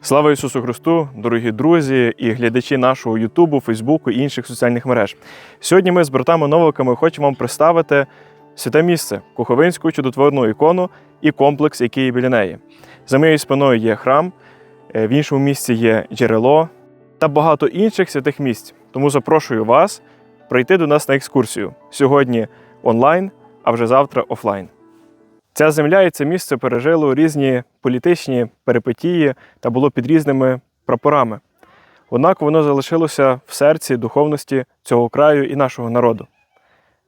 Слава Ісусу Христу, дорогі друзі і глядачі нашого Ютубу, Фейсбуку і інших соціальних мереж. Сьогодні ми з братами Новиками хочемо вам представити святе місце, Куховинську чудотворну ікону і комплекс, який є біля неї. За моєю спиною є храм, е, в іншому місці є джерело та багато інших святих місць. Тому запрошую вас прийти до нас на екскурсію сьогодні онлайн, а вже завтра офлайн. Ця земля і це місце пережило різні політичні перипетії та було під різними прапорами. Однак воно залишилося в серці духовності цього краю і нашого народу.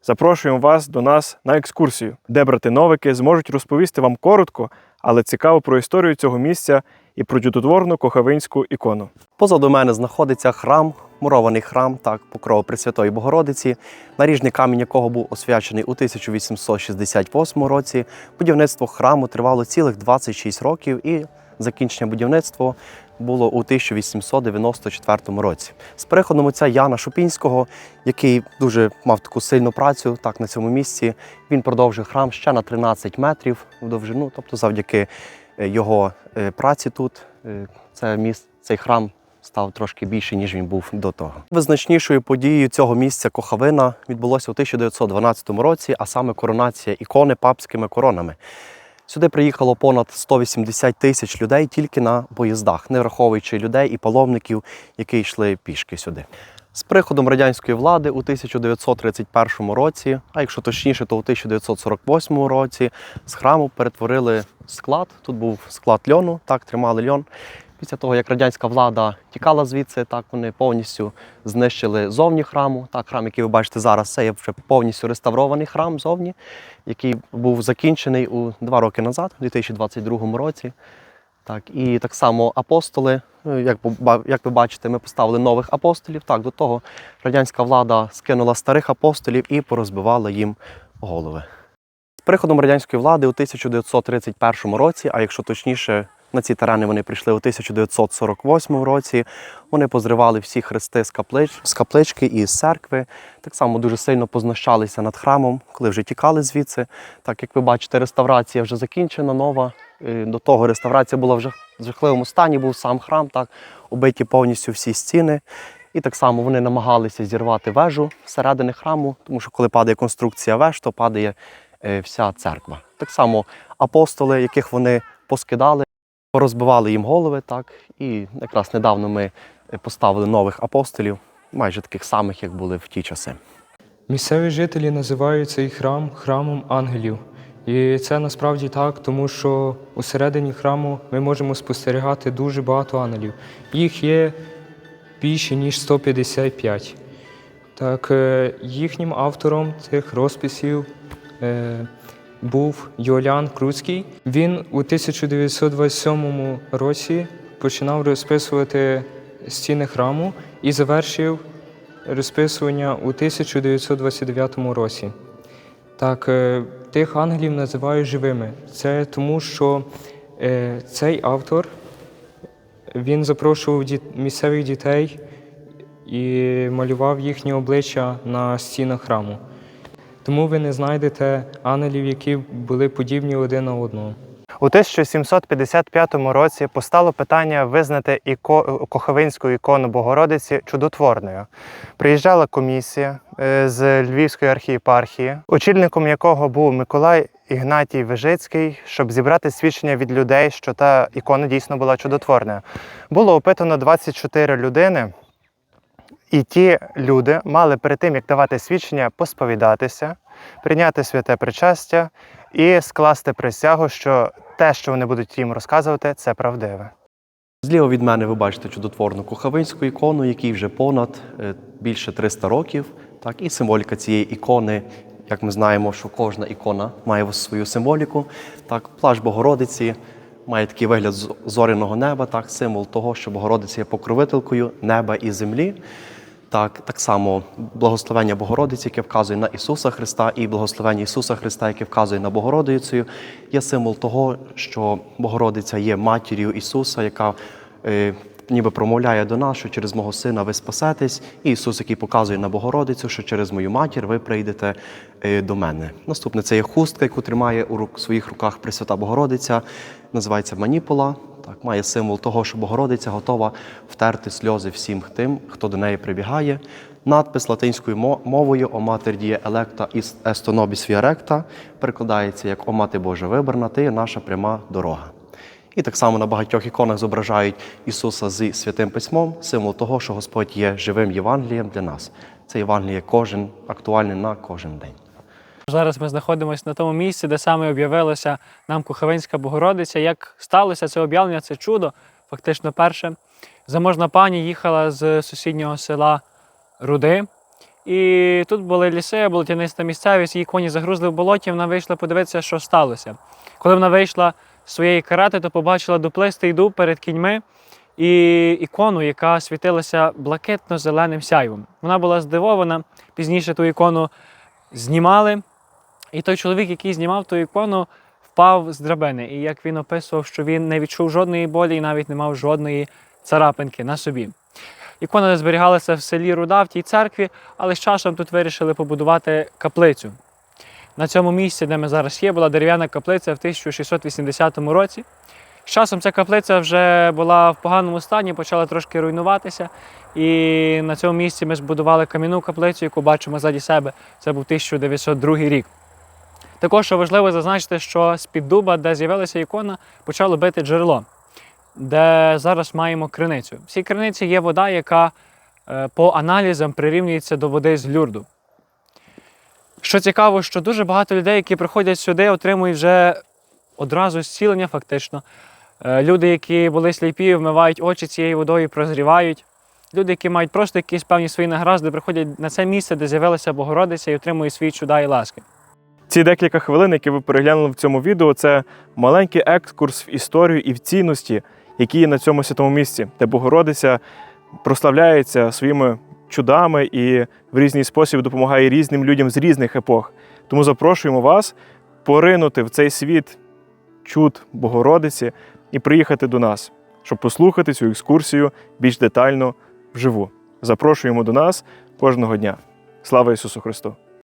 Запрошуємо вас до нас на екскурсію, де брати новики зможуть розповісти вам коротко, але цікаво про історію цього місця і про чудотворну кохавинську ікону. Позаду мене знаходиться храм, мурований храм, так, покров Пресвятої Богородиці, наріжний камінь якого був освячений у 1868 році. Будівництво храму тривало цілих 26 років і закінчення будівництва було у 1894 році. З приходом отця Яна Шупінського, який дуже мав таку сильну працю так, на цьому місці, він продовжив храм ще на 13 метрів в довжину, тобто завдяки е, його е, праці тут е, це міс, цей храм став трошки більший, ніж він був до того. Визначнішою подією цього місця Кохавина відбулося у 1912 році, а саме коронація ікони папськими коронами. Сюди приїхало понад 180 тисяч людей тільки на поїздах, не враховуючи людей і паломників, які йшли пішки сюди. З приходом радянської влади у 1931 році, а якщо точніше, то у 1948 році з храму перетворили склад. Тут був склад льону, так тримали льон. Після того, як радянська влада тікала звідси, так вони повністю знищили зовні храму. Так, храм, який ви бачите зараз, це є вже повністю реставрований храм зовні, який був закінчений у два роки назад, у 2022 році. Так, і так само апостоли, ну, як, як ви бачите, ми поставили нових апостолів. Так, до того радянська влада скинула старих апостолів і порозбивала їм голови. З приходом радянської влади у 1931 році, а якщо точніше, на ці терени вони прийшли у 1948 році. Вони позривали всі хрести з, каплич, з каплички і з церкви. Так само дуже сильно познущалися над храмом, коли вже тікали звідси. Так як ви бачите, реставрація вже закінчена, нова. До того реставрація була вже в жахливому стані, був сам храм, так, убиті повністю всі стіни. І так само вони намагалися зірвати вежу всередини храму, тому що коли падає конструкція веж, то падає е, вся церква. Так само апостоли, яких вони поскидали, порозбивали їм голови, так, і якраз недавно ми поставили нових апостолів, майже таких самих, як були в ті часи. Місцеві жителі називають цей храм храмом ангелів. І це насправді так, тому що усередині храму ми можемо спостерігати дуже багато ангелів. Їх є більше, ніж 155. Так, е, їхнім автором цих розписів е, був Йолян Круцький. Він у 1927 році починав розписувати стіни храму і завершив розписування у 1929 році. Так, е, тих ангелів називають живими. Це тому, що е, цей автор він запрошував місцевих дітей і малював їхні обличчя на стінах храму. Тому ви не знайдете ангелів, які були подібні один на одного. У 1755 році постало питання визнати іко... Коховинську ікону Богородиці чудотворною. Приїжджала комісія е, з Львівської архієпархії, очільником якого був Миколай Ігнатій Вижицький, щоб зібрати свідчення від людей, що та ікона дійсно була чудотворною. Було опитано 24 людини. І ті люди мали перед тим, як давати свідчення, посповідатися, прийняти святе причастя і скласти присягу, що те, що вони будуть їм розказувати, це правдиве. Зліва від мене ви бачите чудотворну кухавинську ікону, якій вже понад е, більше 300 років. Так, і символіка цієї ікони, як ми знаємо, що кожна ікона має свою символіку. Так, плащ Богородиці має такий вигляд зоряного неба, так, символ того, що Богородиця є покровителькою неба і землі. Так, так само благословення Богородиці, яке вказує на Ісуса Христа, і благословення Ісуса Христа, яке вказує на Богородицю, є символ того, що Богородиця є матір'ю Ісуса, яка е, ніби промовляє до нас, що через мого сина ви спасетесь, і Ісус, який показує на Богородицю, що через мою матір ви прийдете е, до мене. Наступне це є хустка, яку тримає у рук, своїх руках Пресвята Богородиця, називається Маніпола. Так, має символ того, що Богородиця готова втерти сльози всім тим, хто до неї прибігає. Надпис латинською мовою О матер діє електа іс есто нобіс віаректа перекладається як О мати Божа вибрана, ти є наша пряма дорога. І так само на багатьох іконах зображають Ісуса зі святим письмом, символ того, що Господь є живим Євангелієм для нас. Це Євангеліє кожен актуальне на кожен день. Зараз ми знаходимося на тому місці, де саме об'явилася нам Куховинська Богородиця. Як сталося це об'явлення, це чудо, фактично перше. Заможна пані їхала з сусіднього села Руди. І тут були ліси, була тяниста місцевість, її коні загрузли в болоті, вона вийшла подивитися, що сталося. Коли вона вийшла з своєї карети, то побачила дуплистий дуб перед кіньми і ікону, яка світилася блакитно-зеленим сяйвом. Вона була здивована. Пізніше ту ікону знімали. І той чоловік, який знімав ту ікону, впав з драбини. І як він описував, що він не відчув жодної болі і навіть не мав жодної царапинки на собі. Ікона зберігалася в селі Руда, в тій церкві, але з часом тут вирішили побудувати каплицю. На цьому місці, де ми зараз є, була дерев'яна каплиця в 1680 році. З часом ця каплиця вже була в поганому стані, почала трошки руйнуватися. І на цьому місці ми збудували кам'яну каплицю, яку бачимо ззаді себе. Це був 1902 рік. Також важливо зазначити, що з-під дуба, де з'явилася ікона, почало бити джерело, де зараз маємо криницю. В цій криниці є вода, яка е, по аналізам прирівнюється до води з люрду. Що цікаво, що дуже багато людей, які приходять сюди, отримують вже одразу зцілення, фактично. Е, Люди, які були сліпі, вмивають очі цією водою, прозрівають. Люди, які мають просто якісь певні свої негаразди, приходять на це місце, де з'явилася Богородиця і отримують свої чуда і ласки. Ці декілька хвилин, які ви переглянули в цьому відео, це маленький екскурс в історію і в цінності, які є на цьому святому місці, де Богородиця прославляється своїми чудами і в різний спосіб допомагає різним людям з різних епох. Тому запрошуємо вас поринути в цей світ чуд Богородиці і приїхати до нас, щоб послухати цю екскурсію більш детально вживу. Запрошуємо до нас кожного дня. Слава Ісусу Христу!